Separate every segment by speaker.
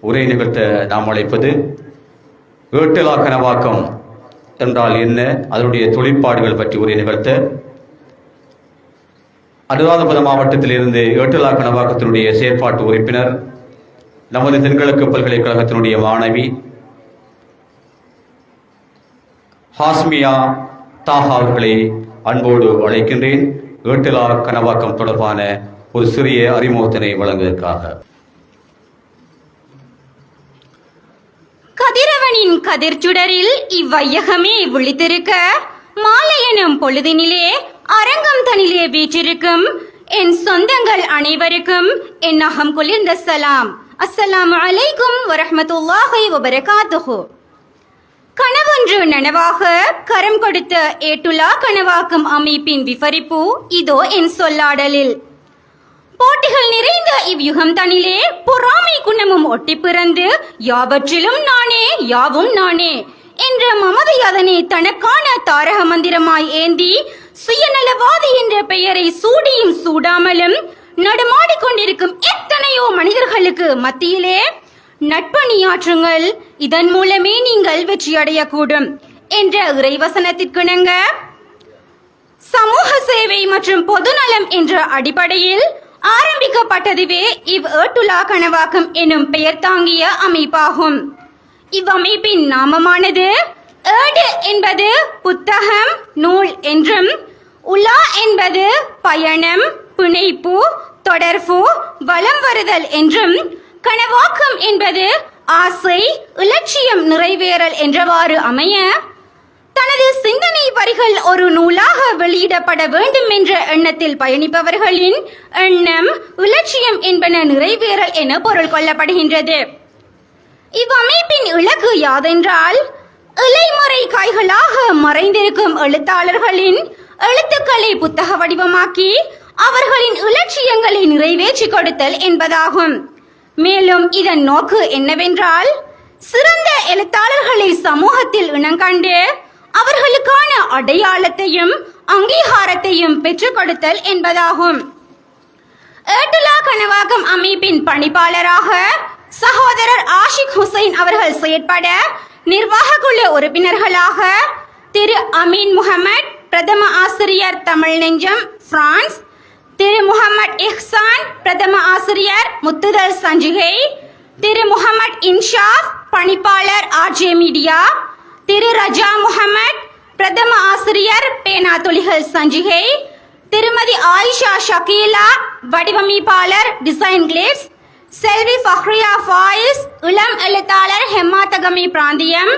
Speaker 1: உரை நிகழ்த்த நாம் அழைப்பது ஏட்டலா கனவாக்கம் என்றால் என்ன? அதனுடைய தொழிற்பாடுகள் பற்றி உரை நிகழ்த்த. அனுராதபுரம் மாவட்டத்திலிருந்து ஏட்டலா கனவாக்கத்தினுடைய செயற்பாட்டு உறுப்பினர் நமது தென்கிழக்கு பல்கலைக்கழகத்தினுடைய மாணவி ஹாஸ்மியா தாஹா அவர்களை அன்போடு அழைக்கின்றேன். ஏட்டலா கனவாக்கம் தொடர்பான ஒரு சிறிய அறிமுகத்தினை வழங்குவதற்காக.
Speaker 2: கதிரவனின் கதிர்ச்சுடரில் இவ்வையகமே விழித்திருக்க மாலையனும் பொழுதினிலே அரங்கம் தனிலே வீற்றிருக்கும் என் சொந்தங்கள் அனைவருக்கும் என் அகம் குளிர்ந்த சலாம். அஸ்ஸலாம் அலைக்கும் வரஹமத்துல்லாஹி வபரகாத்துஹு. கனவொன்று நனவாக கரம் கொடுத்த ஏட்டுலா கனவாக்கும் அமைப்பின் விவரிப்பு இதோ என் சொல்லாடலில். போட்டிகள் நிறைந்த இவ்யுகம் தனிலே பொறாமை குணமும் ஒட்டி பிறந்து யாவற்றிலும் நானே யாவும் நானே என்ற மமதை அதனை தனக்கான தாரக மந்திரமாய் ஏந்தி சுயநலவாதி என்ற பெயரை சூடியும் சூடாமலும் நடமாடிக்கொண்டிருக்கும் எத்தனையோ மனிதர்களுக்கு மத்தியிலே நட்பணியாற்றுங்கள் இதன் மூலமே நீங்கள் வெற்றியடையக்கூடும் என்ற இறைவசனத்திற்கிணங்க சமூக சேவை மற்றும் பொதுநலம் என்ற அடிப்படையில் ஆரம்பிக்கப்பட்டதுவே இவ் ஏட்டுலா கனவாக்கம் எனும் பெயர் தாங்கிய அமைப்பாகும். இவ்வமைப்பின் நாமமானது ஏடு என்பது புத்தகம் நூல் என்றும் உலா என்பது பயணம் பிணைப்பு தொடர்பு வலம் வருதல் என்றும் கனவாக்கம் என்பது ஆசை இலட்சியம் நிறைவேறல் என்றவாறு அமைய தனது சிந்தனை வரிகள் ஒரு நூலாக வெளியிடப்பட வேண்டும் என்ற எண்ணத்தில் பயணிப்பவர்களின் எண்ணம் இலட்சியம் என்பன நிறைவேறல் என பொருள் கொள்ளப்படுகின்றது. இவ்வமைப்பின் இலக்கு யாதென்றால் இலைமறை காய்களாக மறைந்திருக்கும் எழுத்தாளர்களின் எழுத்துக்களை புத்தக வடிவமாக்கி அவர்களின் இலட்சியங்களை நிறைவேற்றி கொடுத்தல் என்பதாகும். மேலும் இதன் நோக்கு என்னவென்றால் சிறந்த எழுத்தாளர்களை சமூகத்தில் இனங்கண்டு அவர்களுக்கான அடையாளத்தையும் அங்கீகாரத்தையும் பெற்றுக் கொடுத்தல் என்பதாகும். ஏட்டுலா கனவாக்கம் அமைப்பின் பணிப்பாளராக சகோதரர் ஆஷிக் ஹுசைன் அவர்கள் செயற்பட நிர்வாக குழு உறுப்பினர்களாக திரு அமீன் முகமட் பிரதம ஆசிரியர் தமிழ் நெஞ்சம் பிரான்ஸ் திரு முகமட் இஹ்சான் பிரதம ஆசிரியர் முத்துதல் சஞ்சிகை திரு முகமட் இன்ஷாப் பணிப்பாளர் ஆர்ஜே மீடியா திரு ரஜா முகமட் பிரதம ஆசிரியர் பேனா தொழிகள் சஞ்சிகை திருமதி ஆயிஷா ஷக்கீலா வடிவமைப்பாளர் டிசைன் கிளேட்ஸ் செல்வி ஃபஹ்ரியா ஃபாயிஸ் இளம் எழுத்தாளர் ஹெம்மாத்தகமி பிராந்தியம்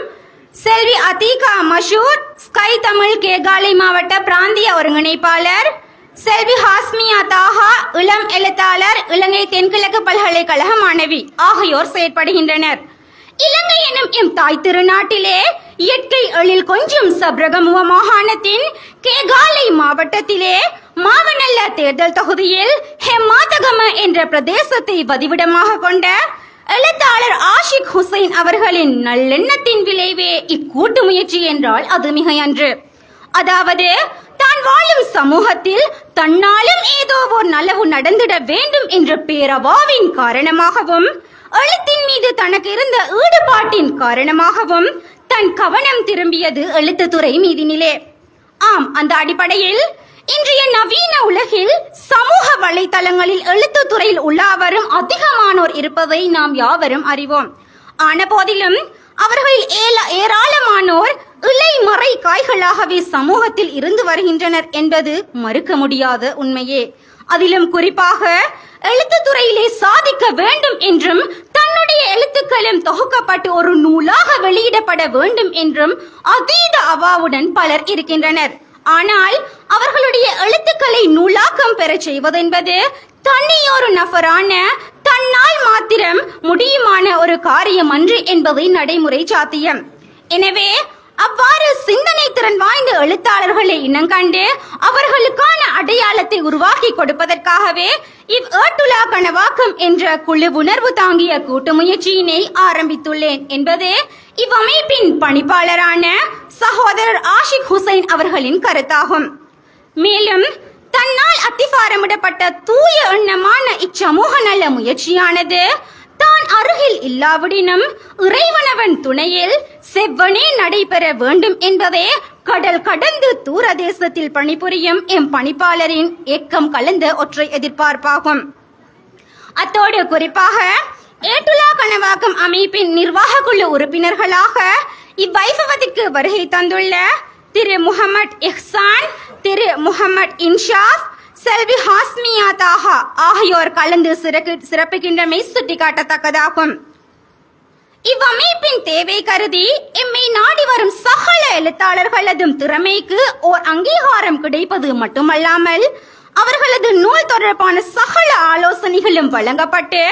Speaker 2: செல்வி அதீகா மஷூர் ஸ்கை தமிழ் கேகாலை மாவட்ட பிராந்திய ஒருங்கிணைப்பாளர் செல்வி ஹாஸ்மியா தாஹா இளம் எழுத்தாளர் இலங்கை தென்கிழக்கு பல்கலைக்கழக மாணவி ஆகியோர் செயற்படுகின்றனர். இலங்கை எனும் எம் தாய் திருநாட்டிலே இயற்கை எழில் கொஞ்சம் சப்ரகமுவ மாகாணத்தின் கேகாலை மாவட்டத்திலே மாவனல்ல தேர்தல் தொகுதியில் ஹெம்மாதகம என்ற பிரதேசத்தை வதிவிடமாக கொண்ட எழுத்தாளர் ஆஷிக் ஹுசைன் அவர்களின் நல்லெண்ணத்தின் விளைவே இக்கூட்டு முயற்சி என்றால் அது மிகையன்று. அதாவது தான் வாழும் சமூகத்தில் தன்னாலும் ஏதோ ஒரு நலவு நடந்திட வேண்டும் என்ற பேரவாவின் காரணமாகவும் எழுத்தின் மீது தனக்கு இருந்த ஈடுபாட்டின் காரணமாகவும் அவன் கவனம் திரும்பியது எழுத்துத்துறை மீதினிலே. ஆம் அந்த அடிப்படையில் இன்றைய நவீன உலகில் சமூக வலைத்தளங்களில் எழுத்துத்துறையில் உள்ளாவரும் அதிகமானோர் இருப்பதை நாம் யாவரும் அறிவோம். ஆன போதிலும் அவர்களில் ஏல- ஏராளமானோர் இலை மறை காய்களாகவே சமூகத்தில் இருந்து வருகின்றனர் என்பது மறுக்க முடியாத உண்மையே. அதிலும் குறிப்பாக எழுத்துத்துறையிலே சாதிக்க வேண்டும் என்றும் தன்னுடைய எழுத்துக்களும் தொகுக்கப்பட்டு ஒரு நூலாக வெளியிடப்பட வேண்டும் என்றும் அதீத அவாவுடன் பலர் இருக்கின்றனர். ஆனால் அவர்களுடைய எழுத்துக்களை நூலாக்கம் பெறச் செய்வதென்பது தனியொரு நபரான தன்னால் மாத்திரம் முடியுமான ஒரு காரியம் அன்று என்பதை நடைமுறை சாத்தியம். எனவே அவ்வாறு சிந்தனை திறன் வாய்ந்த எழுத்தாளர்களை இனங்கண்டு அவர்களுக்கான அடையாளத்தை உருவாக்கி கொடுப்பதற்காகவே இவ் ஏட்டுலா கனவாக்கம் என்ற குழு உணர்வு தாங்கிய கூட்டு முயற்சியினை ஆரம்பித்துள்ளேன் என்பது இவ்வமைப்பின் பணிப்பாளரான சகோதரர் ஆஷிக் ஹுசைன் அவர்களின் கருத்தாகும். மேலும் தன்னால் அத்திவாரமிடப்பட்ட தூய எண்ணமான இச்சமூக நல முயற்சியானது தான் அருகில் இல்லாவிடினும் இறைவனவன் துணையில் செவ்வனே நடைபெற வேண்டும் என்பதே கடல் கடந்து தூர தேசத்தில் பணிபுரியும் எம் பணிப்பாளரின் ஏக்கம் கலந்த ஒற்றை எதிர்பார்ப்பாகும். அத்தோடு குறிப்பாக ஏட்டுலா கனவாக்கம் அமைப்பின் நிர்வாக குழு உறுப்பினர்களாக இவ்வைபவத்திற்கு வருகை தந்துள்ள திரு முகமது எஹ்சான் திரு முகமது இன்ஷாஃப் செல்வி ஹாஸ்மியா தாஹா ஆகியோர் கலந்து சிறப்பிக்கின்றமை சிறப்புகின்றமை சுட்டிக்காட்டத்தக்கதாகும். இவ்வமைப்பின் தேவை கருதி எம்மை நாடி வரும் சகல எழுத்தாளர்களதும் திறமைக்கு ஓர் அங்கீகாரம் கிடைப்பது மட்டுமல்லாமல் அவர்களது நூல் தொடர்பான சகல ஆலோசனைகளும் வழங்கப்பட்டு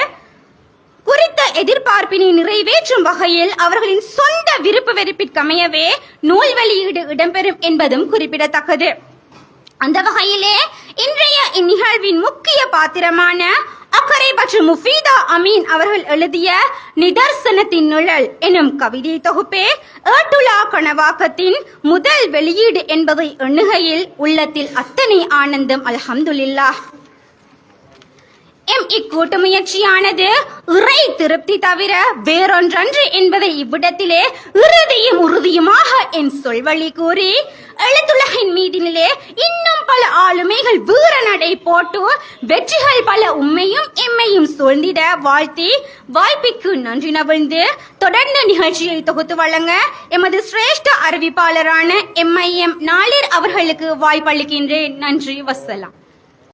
Speaker 2: குறித்த எதிர்பார்ப்பினை நிறைவேற்றும் வகையில் அவர்களின் சொந்த விருப்பு வெறுப்பிற்கமையவே நூல் வெளியீடு இடம்பெறும் என்பதும் குறிப்பிடத்தக்கது. அந்த வகையிலே இன்றைய இந்நிகழ்வின் முக்கிய பாத்திரமான அக்கறை பற்று முஃபீதா அமீன் அவர்கள் எழுதிய நிதர்சனத்தின் நிழல் எனும் கவிதை தொகுப்பே ஏட்டுலா கணவாக்கத்தின் முதல் வெளியீடு என்பதை எண்ணுகையில் உள்ளத்தில் அத்தனை ஆனந்தம் அல்ஹம்துலில்லாஹ். எம் இக்கூட்டு முயற்சியானது இறை திருப்தி தவிர வேறொன்றன்று என்பதை இவ்விடத்திலே இறுதியும் உறுதியுமாக என் சொல்வழி கூறி எழுத்துலகின் மீதினிலே இன்னும் பல ஆளுமைகள் வீர நடை போட்டு வெற்றிகள் பல உண்மையும் எம்மையும் சூழ்ந்திட வாழ்த்தி வாய்ப்பிற்கு நன்றி நவிழ்ந்து தொடர்ந்து நிகழ்ச்சியை தொகுத்து வழங்க எமது சிரேஷ்ட அறிவிப்பாளரான எம்ஐஎம் நாளிர் அவர்களுக்கு வாய்ப்பளிக்கின்றேன். நன்றி வசலாம்.